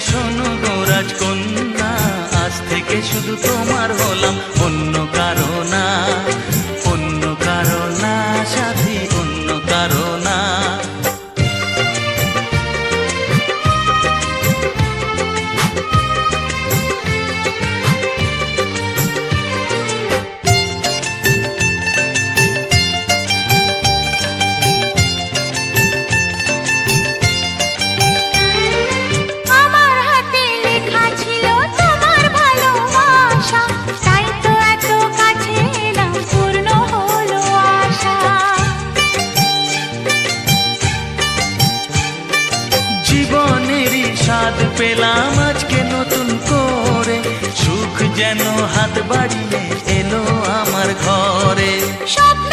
শোনো গো রাজকন্যা আজ থেকে শুধু তোমার হলাম অন্য যেন হাত বাড়িয়ে এলো আমার ঘরে। স্বপ্ন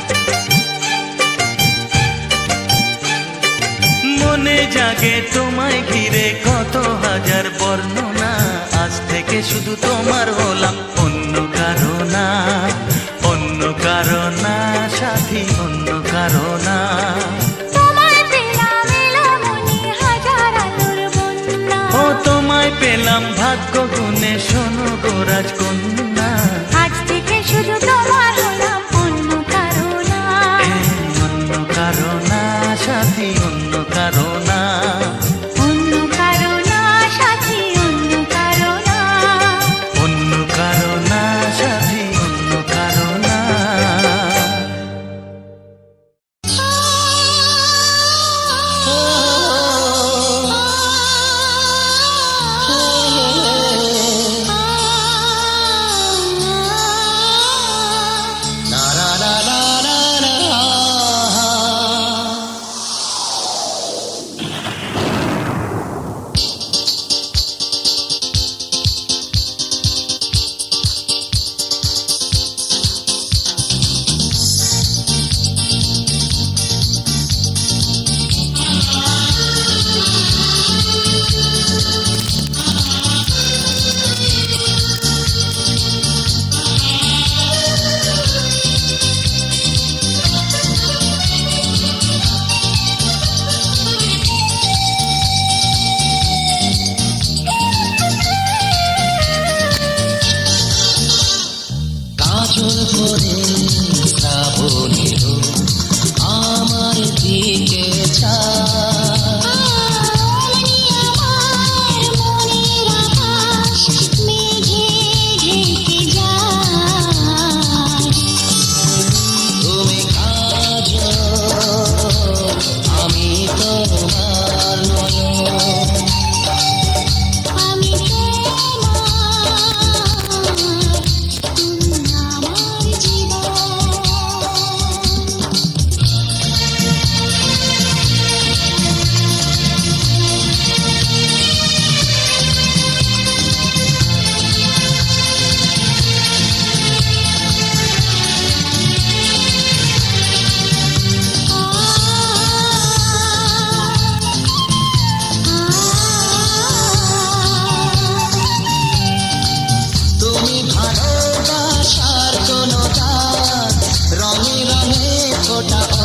জাগে তোমায় ঘিরে কত হাজার বর্ণনা আজ থেকে শুধু তোমার হলাম অন্য কারণা। অন্য কারণা সাথী অন্য কারণা। তোমায় পেলাম ভাগ্য গুণে শোনো গোরাজ কন্যা আজ থেকে শুধু তোমার out.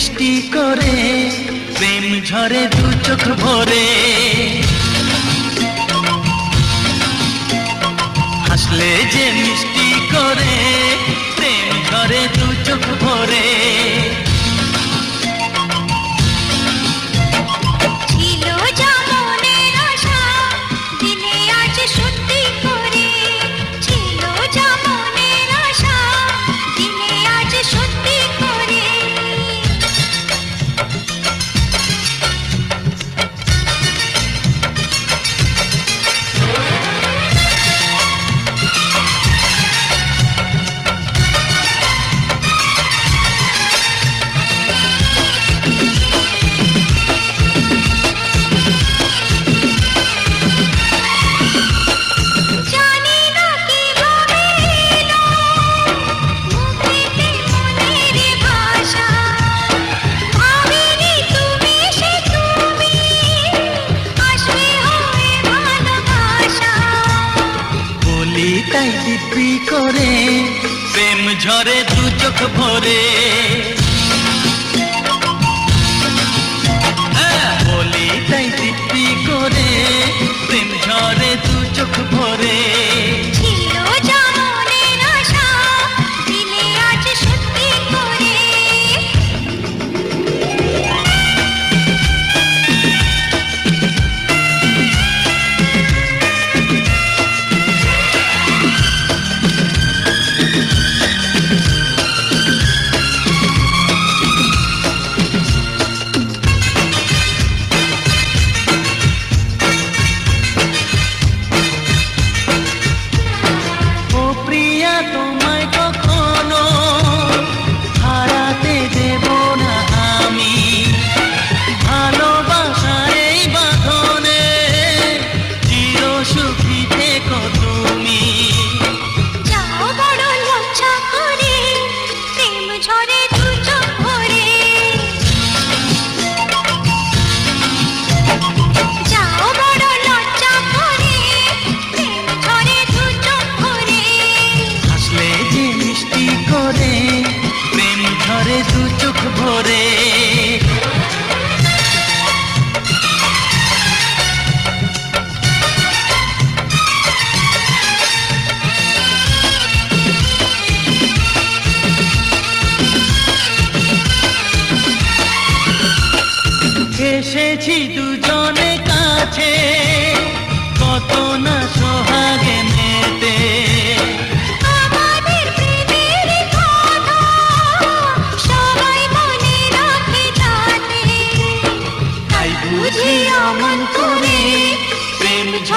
যে মিষ্টি করে, প্রেম ঝরে দু চোখ ভরে। হাসলে যে মিষ্টি করে, প্রেম ঝরে দু চোখ ভরে।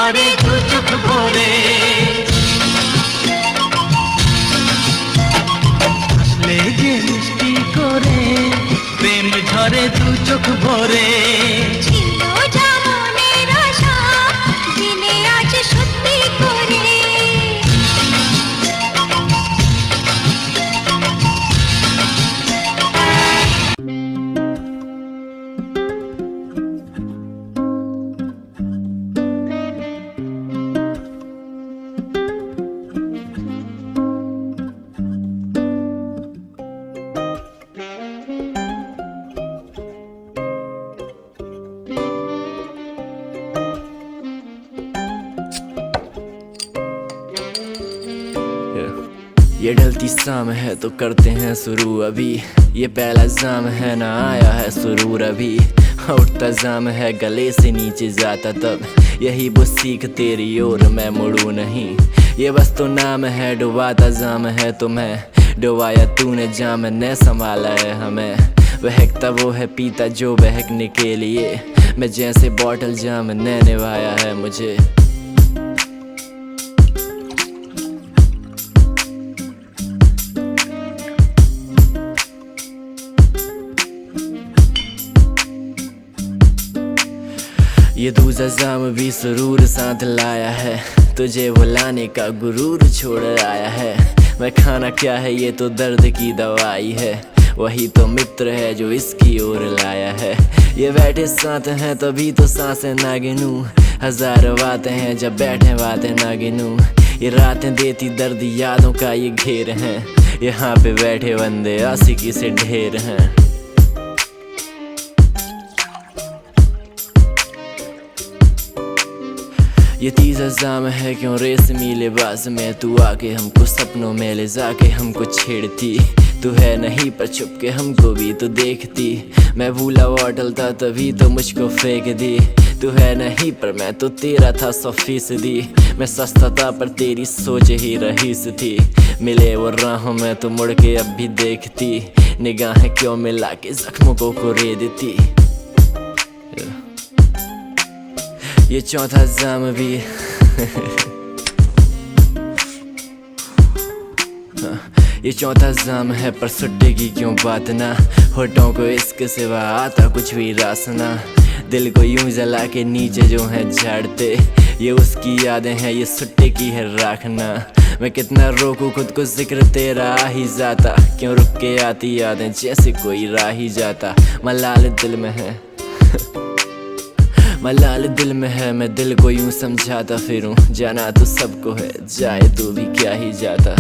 ঝরে দু চোখ ভরে। আসলে যে মিষ্টি করে প্রেম ঝরে দু চোখ ভরে। ये ढलती शाम है तो करते हैं शुरू अभी। ये पहला जाम है, ना आया है सुरूर अभी। उठता जाम है, गले से नीचे जाता तब। यही वो सीख तेरी ओर मैं मुड़ू नहीं। ये बस तो नाम है, डुबाता जाम है तो मैं डुबाया तूने जाम, ने संभाला है हमें। बहकता वो है पीता जो बहकने के लिए। मैं जैसे बॉटल जाम, ने निभाया है मुझे। ये दूसरा जाम भी सुरूर साथ लाया है। तुझे बुलाने का गुरूर छोड़ आया है। मैं खाना क्या है, ये तो दर्द की दवाई है। वही तो मित्र है जो इसकी ओर लाया है। ये बैठे साथ हैं, तभी तो साँसें ना गिनूं हज़ार बातें हैं, जब बैठे बातें ना गिनूं ये रातें देती दर्द यादों का ये घेर है। यहाँ पे बैठे बंदे आशिकी से ढेर हैं। ये तीजा जाम है, क्यों रेशमी लिबास में? तू आके हमको सपनों में ले जाके हमको छेड़ती। तू है नहीं, पर छुप के हमको भी तो देखती। मैं भूला वो अटल था, तभी तो मुझको फेंक दी तू है नहीं, पर मैं तो तेरा था सौ फ़ीसदी मैं सस्ता था, पर तेरी सोच ही रहीस थी। मिले वो राहों में तो मुड़ के अब भी देखती। निगाहें क्यों मिला के जख्मों को कुरे देती? ये चौथा जाम भी ये चौथा जाम है, पर सुट्टे की क्यों बात ना? होठों को इसके सिवा आता कुछ भी रासना दिल को यूँ जला के नीचे जो है झाड़ते। ये उसकी यादें हैं, ये सुट्टे की है राखना मैं कितना रोकूं, खुद को ज़िक्र तेरा ही जाता। क्यों रुक के आती यादें, जैसे कोई राह ही जाता। मलाल दिल में है। मलाल दिल में है, मैं दिल को यूँ समझाता फिरूं। जाना तो सबको है, जाए तो भी क्या ही जाता।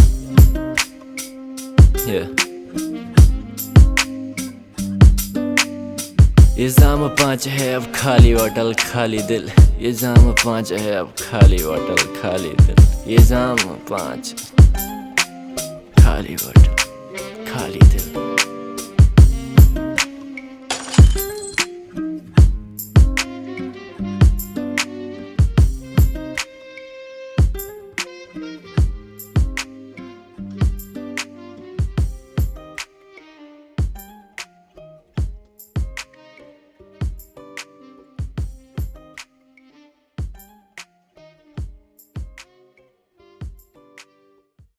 Yeah. ये जाम पाँच है, अब खाली होटल, खाली दिल। ये जाम पाँच है, अब खाली होटल, खाली दिल। ये जाम पाँच। खाली होटल, खाली दिल।